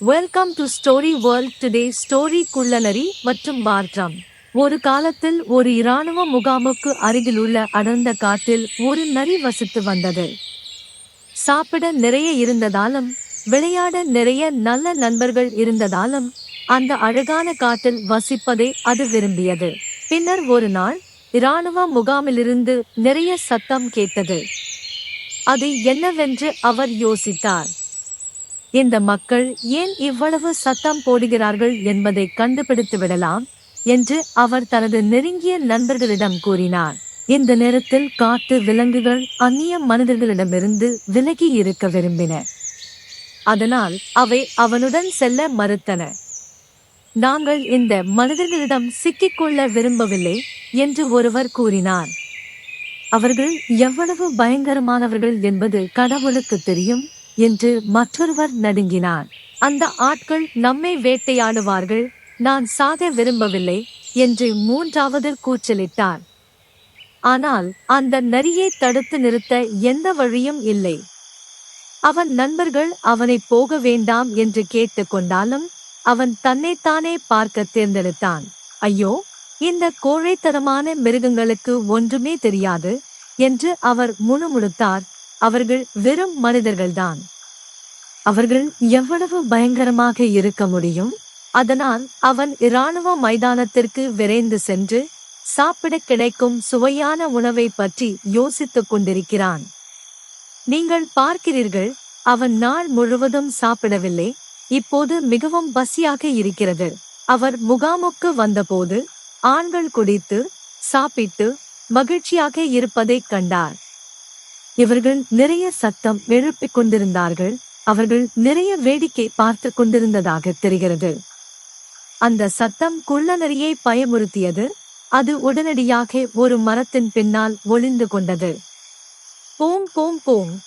Welcome to story world today story குள்ளநரி மற்றும் மாற்றம் ஒரு காலத்தில் ஒரு இராணுவ முகாமுக்கு அருகிலுள்ள அடர்ந்த காட்டில் ஒரு நரி வசித்து வந்தது. சாப்பிட நிறைய இருந்ததாலும் விளையாட நிறைய நல்ல நண்பர்கள் இருந்ததாலும் அந்த அழகான காட்டில் வசிப்பதை அது விரும்பியது. பின்னர் ஒரு நாள் இராணுவ முகாமிலிருந்து நிறைய சத்தம் கேட்டது. அது என்னவென்று அவர் யோசித்தார். இந்த மக்கள் ஏன் இவ்வளவு சத்தம் போடுகிறார்கள் என்பதை கண்டுபிடித்து விடலாம் என்று அவர் தனது நெருங்கிய நண்பர்களிடம் கூறினார். இந்த நேரத்தில் காட்டு விலங்குகள் அந்நிய மனிதர்களிடமிருந்து விலகி இருக்க விரும்பின. அதனால் அவை அவனுடன் செல்ல மறுத்தன. நாங்கள் இந்த மனிதர்களிடம் சிக்கிக்கொள்ள விரும்பவில்லை என்று ஒருவர் கூறினார். அவர்கள் எவ்வளவு பயங்கரமானவர்கள் என்பது கடவுளுக்கு தெரியும். என்று மற்றொருவர் நடுங்கினார். அந்த ஆட்கள் நம்மை வேட்டையாடுவார்கள் நான் சாக விரும்பவில்லை என்று மூன்றாவது கூச்சலிட்டார். ஆனால் அந்த நரியை தடுத்து நிறுத்த எந்த வழியும் இல்லை. அவன் நண்பர்கள் அவனை போக வேண்டாம் என்று கேட்டுக்கொண்டாலும் அவன் தன்னைத்தானே பார்க்க தேர்ந்தெடுத்தான். ஐயோ இந்த கோழைத்தனமான மிருகங்களுக்கு ஒன்றுமே தெரியாது என்று அவர் முணுமுணுத்தார். அவர்கள் வெறும் மனிதர்கள்தான். அவர்கள் எவ்வளவு பயங்கரமாக இருக்க முடியும்? அதனால் அவன் இராணுவ மைதானத்திற்கு விரைந்து சென்று சாப்பிட கிடைக்கும் சுவையான உணவை பற்றி யோசித்துக் கொண்டிருக்கிறான். நீங்கள் பார்க்கிறீர்கள் அவன் நாள் முழுவதும் சாப்பிடவில்லை இப்போது மிகவும் பசியாக இருக்கிறது. அவர் முகாமுக்கு வந்தபோது ஆண்கள் குடித்து சாப்பிட்டு மகிழ்ச்சியாக இருப்பதைக் கண்டார். இவர்கள் நிறைய சத்தம் எழுப்பிக் கொண்டிருந்தார்கள். அவர்கள் நிறைய வேடிக்கை பார்த்து கொண்டிருந்ததாக தெரிகிறது. அந்த சத்தம் குள்ளநரியை பயமுறுத்தியது. அது உடனடியாக ஒரு மரத்தின் பின்னால் ஒளிந்து கொண்டது. போம் போம் போம்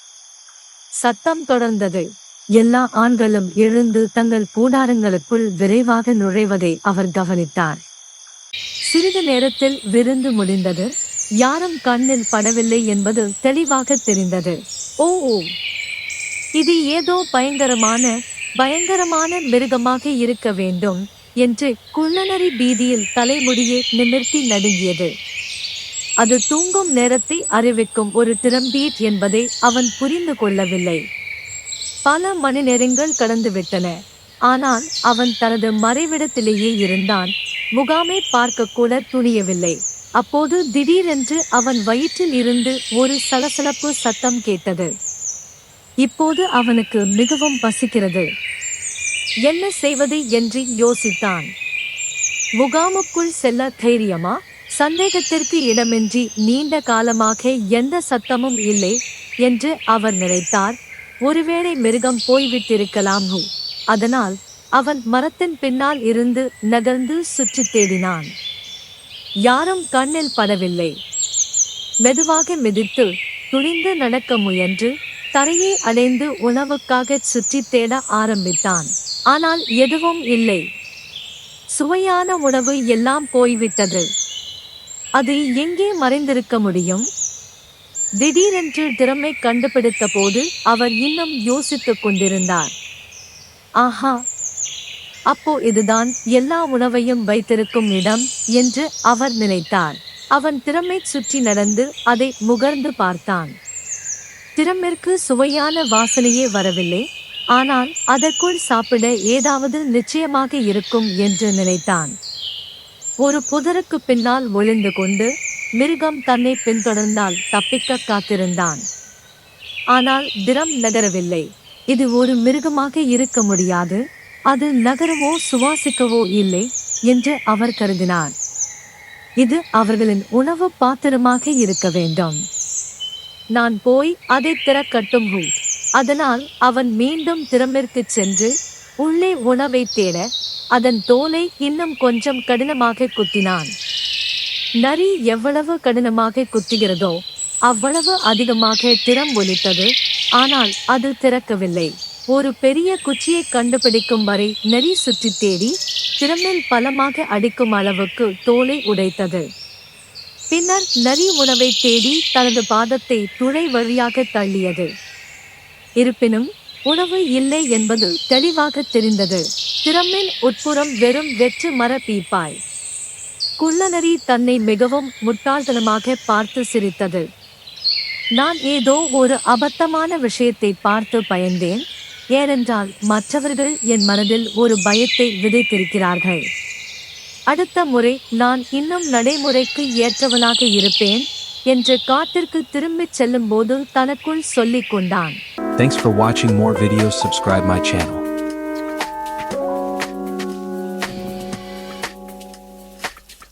சத்தம் தொடர்ந்தது. எல்லா ஆண்களும் எழுந்து தங்கள் கூடாரங்களுக்குள் விரைவாக நுழைவதை அவர் கவனித்தார். சிறிது நேரத்தில் விருந்து முடிந்தது. யாரும் கண்ணில் படவில்லை என்பது தெளிவாக தெரிந்தது. ஓ ஓ. இது ஏதோ பயங்கரமான பயங்கரமான மிருகமாக இருக்க வேண்டும் என்று குள்ளனரி பீதியில் தலைமுடியை நிமிர்த்தி நடுங்கியது. அது தூங்கும் நேரத்தை அறிவிக்கும் ஒரு திறம்பீட் என்பதை அவன் புரிந்து கொள்ளவில்லை. பல மணி நேரங்கள் கடந்துவிட்டன. ஆனால் அவன் தனது மறைவிடத்திலேயே இருந்தான். முகாமை பார்க்க கூட துணியவில்லை. அப்போது திடீரென்று அவன் வயிற்றில் இருந்து ஒரு சலசலப்பு சத்தம் கேட்டது. இப்போது அவனுக்கு மிகவும் பசிக்கிறது. என்ன செய்வது? என்று யோசித்தான். முகாமுக்குள் செல்ல தைரியமா? சந்தேகத்திற்கு இடமின்றி நீண்ட காலமாக எந்த சத்தமும் இல்லை என்று அவர் நினைத்தார். ஒருவேளை மிருகம் போய்விட்டிருக்கலாம் அதனால் அவன் மரத்தின் பின்னால் இருந்து நகர்ந்து சுற்றித் தேடினான். யாரும் கண்ணில் படவில்லை. மெதுவாக மிதித்து துணிந்து நடக்க முயன்று தரையை அடைந்து உணவுக்காக சுற்றித் தேட ஆரம்பித்தான். ஆனால் எதுவும் இல்லை. சுவையான உணவு எல்லாம் போய்விட்டது. அது எங்கே மறைந்திருக்க முடியும்? திடீரென்று திறமை கண்டுபிடித்த போது அவர் இன்னும் யோசித்துக் கொண்டிருந்தார். ஆஹா அப்போ இதுதான் எல்லா உணவையும் வைத்திருக்கும் இடம் என்று அவர் நினைத்தார். அவன் திறமை சுற்றி நடந்து அதை முகர்ந்து பார்த்தான். திறமிற்கு சுவையான வாசனையே வரவில்லை. ஆனால் அதற்குள் சாப்பிட ஏதாவது நிச்சயமாக இருக்கும் என்று நினைத்தான். ஒரு புதருக்கு பின்னால் ஒளிந்து கொண்டு மிருகம் தன்னை பின்தொடர்ந்தால் தப்பிக்க காத்திருந்தான். ஆனால் திறம் நகரவில்லை. இது ஒரு மிருகமாக இருக்க முடியாது. அது நகரவோ சுவாசிக்கவோ இல்லை என்று அவர் கருதினார். இது அவர்களின் உணவு பாத்திரமாக இருக்க வேண்டும். நான் போய் அதை திறக்கட்டும் ஹூ அதனால் அவன் மீண்டும் திறமிற்கு சென்று உள்ளே உணவை தேட அதன் தோலை இன்னும் கொஞ்சம் கடினமாக குத்தினான். நரி எவ்வளவு கடினமாக குத்துகிறதோ அவ்வளவு அதிகமாக திறம் ஒலித்தது ஆனால் அது திறக்கவில்லை. ஒரு பெரிய குச்சியை கண்டுபிடிக்கும் வரை நெறி சுற்றி தேடி திறமில் பலமாக அடிக்கும் அளவுக்கு தோலை உடைத்தது. பின்னர் நரி உணவை தேடி தனது பாதத்தை துளை வழியாக தள்ளியது. இருப்பினும் உணவு இல்லை என்பது தெளிவாக தெரிந்தது. திறமின் உட்புறம் வெறும் வெற்று மர பீப்பாய். குள்ளநரி தன்னை மிகவும் முட்டாள்தனமாக பார்த்து சிரித்தது. நான் ஏதோ ஒரு அபத்தமான விஷயத்தை பார்த்து பயந்தேன். ஏனென்றால் மற்றவர்கள் என் மனதில் ஒரு பயத்தை விதைத்திருக்கிறார்கள். அடுத்த முறை நான் இன்னும் நடைமுறைக்கு ஏற்றவனாக இருப்பேன் என்று காட்டிற்கு திரும்பிச் செல்லும்போது தனக்குள் சொல்லிக் கொண்டான். Thanks for watching more videos. Subscribe my channel.